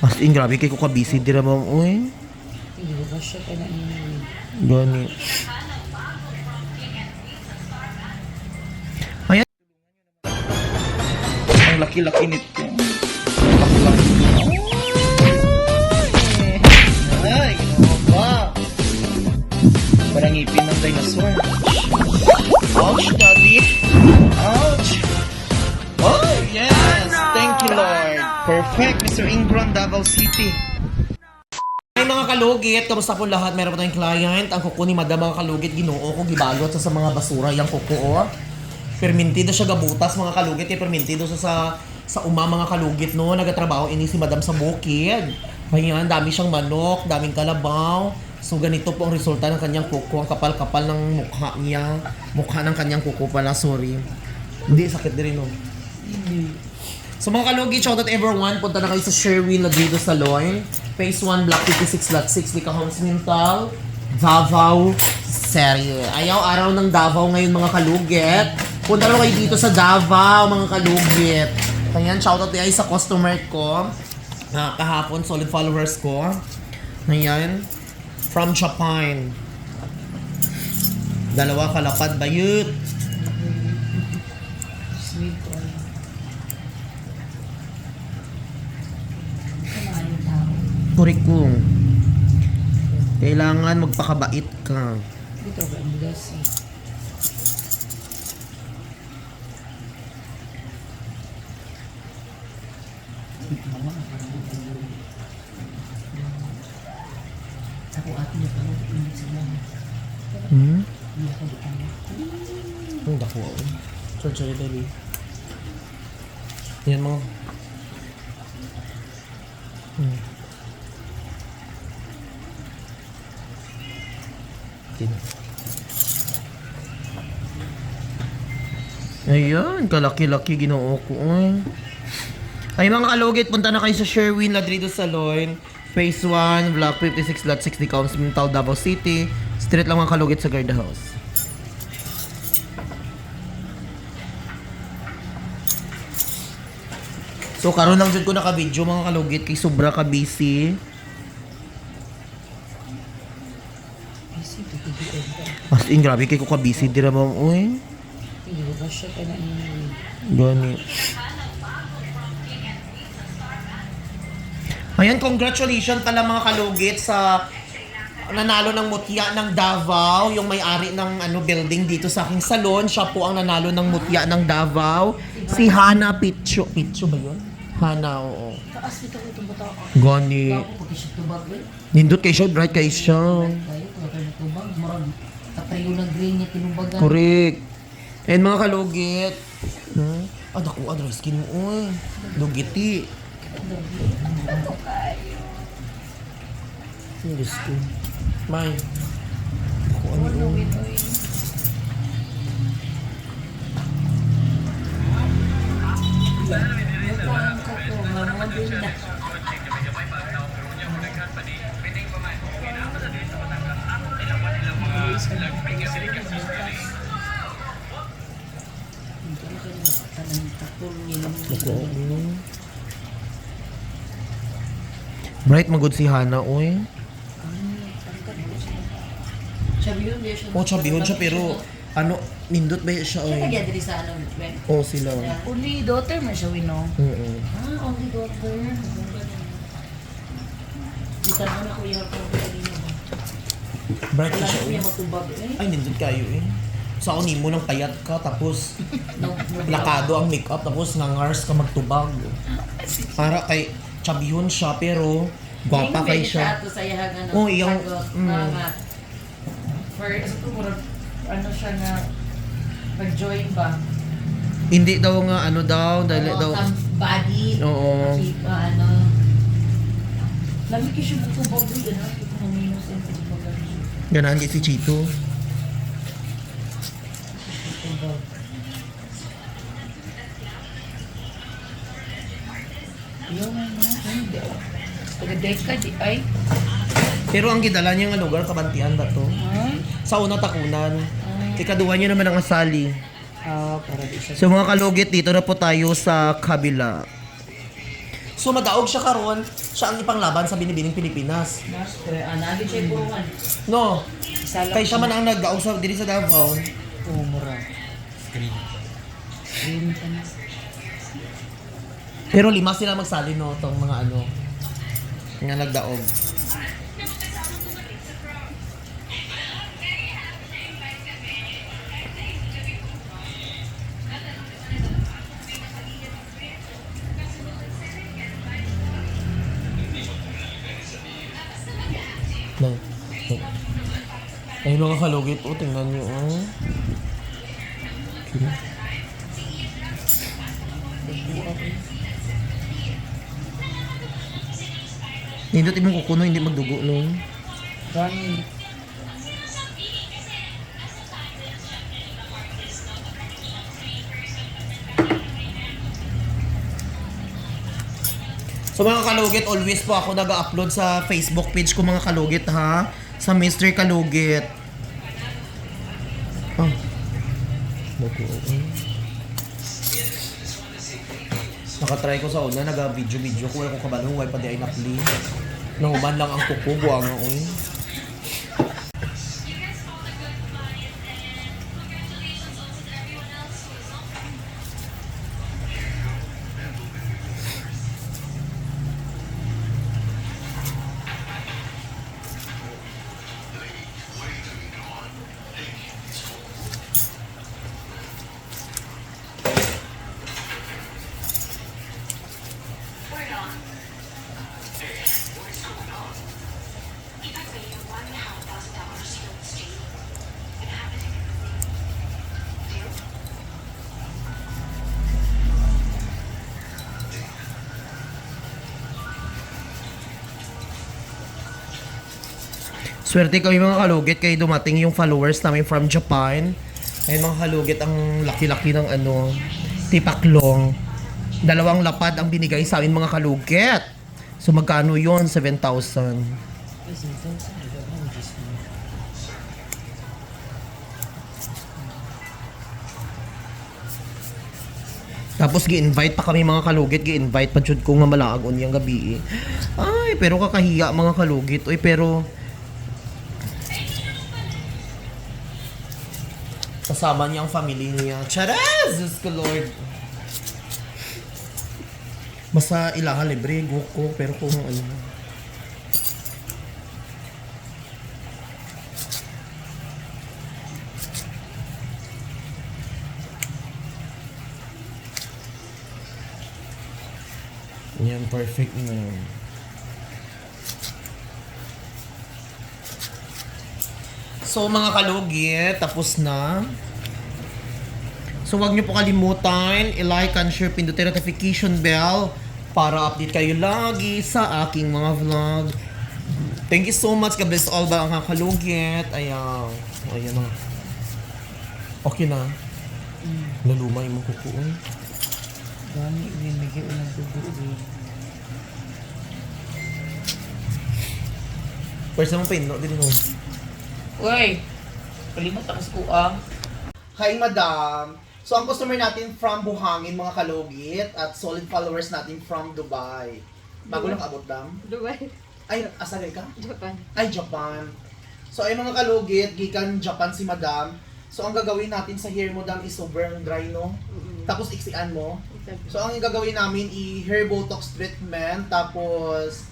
As in, grabe kay ko ka-busy dira mo. Uy, Hindi ba siya ka na gani. Ayan. Ang laki-laki nito. Laki-laki. Ay, ba? Parang ngipin ng dinosaur. Ouch, daddy. Perfect, Mr. Ingram, Davao City. Ay mga kalugit, kamusta po lahat? Meron po tayong client. Ang kuko ni Madam mga kalugit, ginoo ko, gibalot sa, sa mga basura. Yung kuko, oh. Permintido siya gabutas mga kalugit. Kaya permintido siya sa sa uma mga kalugit no. Nagatrabaho ini si Madam sa bukid. Ayan, dami siyang manok, daming kalabaw. So ganito po ang resulta ng kanyang kuko. Ang kapal-kapal ng mukha niya. Mukha ng kanyang kuko pala, sorry. Hindi, sakit din rin no. So mga kalugi, shoutout everyone. Punta na kayo sa Sherwin Ladrido Salon. Phase 1, Block 56, Lot 6, Lica Homes Mintal, Davao City. Ayaw araw ng Davao ngayon mga kalugit. Punta na kayo dito sa Davao mga kalugit. Ayan, shoutout tayo sa customer ko. Na kahapon, solid followers ko. Ayan. From Japan. Dalawa kalapad bayut. Kurikong. Kailangan magpakabait ka. Dito ba ang bigas eh? Ako ate niya pa hindi sila. Hmm? Hindi ako di kanya. Ang dako. Sorry, sorry, baby. Yan mo. Ayan, kalaki-laki ginoo ko. Ay. Ay mga kalugit, punta na kayo sa Sherwin Ladrido Salon. Phase 1, Block 56, Lot 60, Counts, Mintal, Davao City. Street lang mga kalugit sa guard house. So karon lang jud ko naka-video mga kalugit kay sobra ka busy. As in grabe kay ko ka busy dira mo uy. Siya ka na ini? Gani. Ayan, congratulations pala mga kalugit sa nanalo ng mutya ng Davao, yung may-ari ng ano building dito sa aking salon. Siya po ang nanalo ng mutya ng Davao. Si Hana Picho. Picho ba yun? Hana, oo. Taas ito ko itong bata. Gani. Nindot kay siya, bright kay siya. Correct. And mga kalugit. Hmm? Ah, naku, ah, dry skin mo, uy. Lugiti. Ang ko. May. Naku, ano yun? Naku, Bright magod si Hana. Sabi yun, di siya. Oh, sabihon siya, pero ano, nindot ba siya, Siya uy? kaya diri sa ano, Ben? Oh, sila. Only daughter man siya, wino. Oo. Ah, only daughter. Kita mo na kuya ko ba? Bright siya, matubag eh. Ay, nindot kayo, eh. Sa ako mo ng payat ka, tapos plakado ang makeup, tapos nangars ka magtubag. Para kay Chabihon siya, pero gwapa kay siya. Ano. Oh, iyang- sagot. mm. First, ano siya na, pag-join ba? Hindi daw nga, ano daw, dahil Ano, daw, body. Oo. Makita, ano. Lamig siya matubag din, ano? Ganahan kay si Chito. Yung hindi. Di ay. Pero ang gidala niya nga lugar, kabantian ba to? Ah? Sa una takunan. Ikaduwa niya naman ang asali. Ah, para di siya. So mga kalugit, dito na po tayo sa kabila. So madaog siya karon, siya ang ipanglaban sa binibining Pilipinas. Ah, nagi siya purungan. No, kay siya man ang nagdaog sa diri sa Davao. Oo, mura. Screen. Screen ka na. Pero lima sila magsali no tong mga ano nga nagdaog. No. no. Ay, mga kalugit. O, tingnan nyo. Oh. Okay. Nindot imong kukuno, hindi magdugo, no? Gani. So mga kalugit, always po ako nag-upload sa Facebook page ko mga kalugit ha. Sa Mr. Kalugit. Oh. Bago, okay. Nakatry ko sa una, nag-video-video ko. Wala ko kabalong, wala pa di ay napli. Nanguman lang ang kuko, buwang ako Swerte kami mga kalugit kay dumating yung followers namin from Japan. Ay mga kalugit ang laki-laki ng ano, tipaklong. Dalawang lapad ang binigay sa amin mga kalugit. So magkano yon 7,000. Tapos gi-invite pa kami mga kalugit, gi-invite pa jud ko nga malaag unyang gabi. eh. Ay, pero kakahiya mga kalugit. Oy, pero kasama niya ang family niya. Charaz! Diyos ko Lord. Basta ilaha libre, go ko, pero kung ano. Yan, perfect na. So mga kalugit, tapos na. So wag niyo po kalimutan, i-like and share, pindutin notification bell para update kayo lagi sa aking mga vlog. Thank you so much. God bless all ba ang mga kalugit. Ayan. Ayan na. Okay na. Naluma yung mga kukuon. Gani, binigay ko ng dugo. eh. First naman no? Dili no. Uy! Kalimot ako sa kuang. Hi, madam. So, ang customer natin from Buhangin, mga kalugit, at solid followers natin from Dubai. Bago lang abot, dam. Dubai, Ay, asagay ka? Japan. Ay, Japan. So, ay mga kalugit, gikan Japan si madam. So, ang gagawin natin sa hair mo, dam, is sobrang dry, no? Tapos, iksian mo. So, ang gagawin namin, i-hair botox treatment, tapos,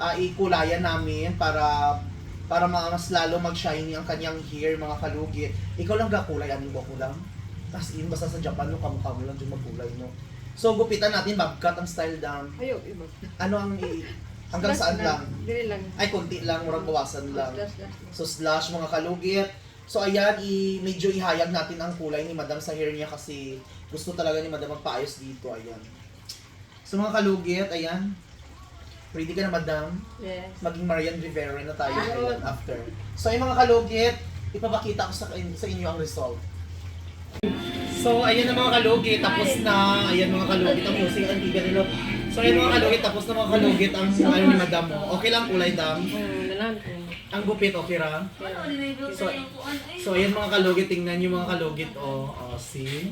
ah, ikulayan namin para para ma- mas lalo mag-shiny ang kanyang hair, mga kalugit. Ikaw lang gakulay, ano ba kulang? Tapos, yun, basta sa Japan, no, kamukha mo lang dyan magkulay, no? So, gupitan natin, babkat ang style, dam. Ayaw, iba. Ano ang i- hanggang saan lang? Dili lang. Ay, konti lang, murag bawasan lang. Slash, slash. So slash mga kalugit. So ayan, i medyo ihayag natin ang kulay ni Madam sa hair niya kasi gusto talaga ni Madam magpaayos dito. Ayan. So mga kalugit, ayan. Ready ka na Madam? Yes. Maging Marian Rivera na tayo ayan, after. So ay mga kalugit, ipapakita ko sa, sa inyo ang result. So ayan na mga kalugit, tapos na. Ayan mga kalugit, ang music ang tiga nila. So ayan mga kalugit, tapos na mga kalugit ang ano ni Madam mo. Okay lang kulay, Dam? Ang gupit, okay ra? So, so ayan mga kalugit, tingnan yung mga kalugit, oh. oh see?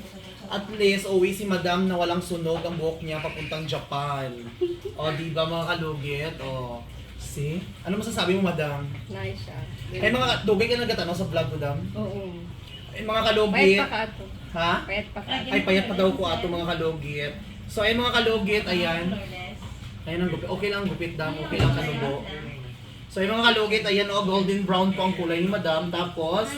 At least, uwi si madam na walang sunog ang buhok niya papuntang Japan. O, di ba mga kalugit? O, see? Ano masasabi mo, madam? Nice siya. Ay, mga dugay ka nagkatanong sa vlog, madam? Oo. Ay, mga Payat kalugit. pa ka ato. Ha? Payat pa ka. Ay, payat pa daw ko ato mga kalugit. So, ay mga kalugit, ayan. Ayan ang gupit. Okay lang gupit dam, okay lang kanubo. So, yung mga kalugit, ayan o, golden brown po ang kulay ni madam. Tapos,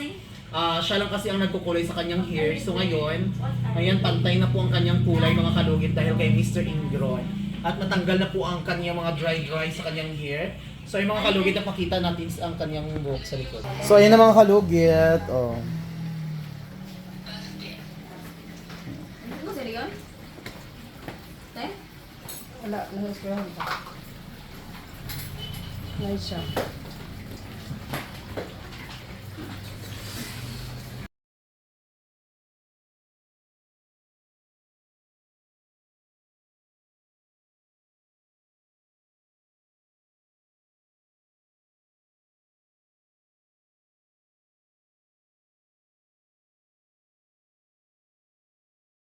ah siya lang kasi ang nagkukulay sa kanyang hair. So, ngayon, ayan, pantay na po ang kanyang kulay mga kalugit dahil kay Mr. Ingron. At natanggal na po ang kanyang mga dry-dry sa kanyang hair. So, yung mga kalugit, napakita natin ang kanyang buhok sa likod. So, ayan na mga kalugit. Oh. Wala, nahas ko lang. Nice siya.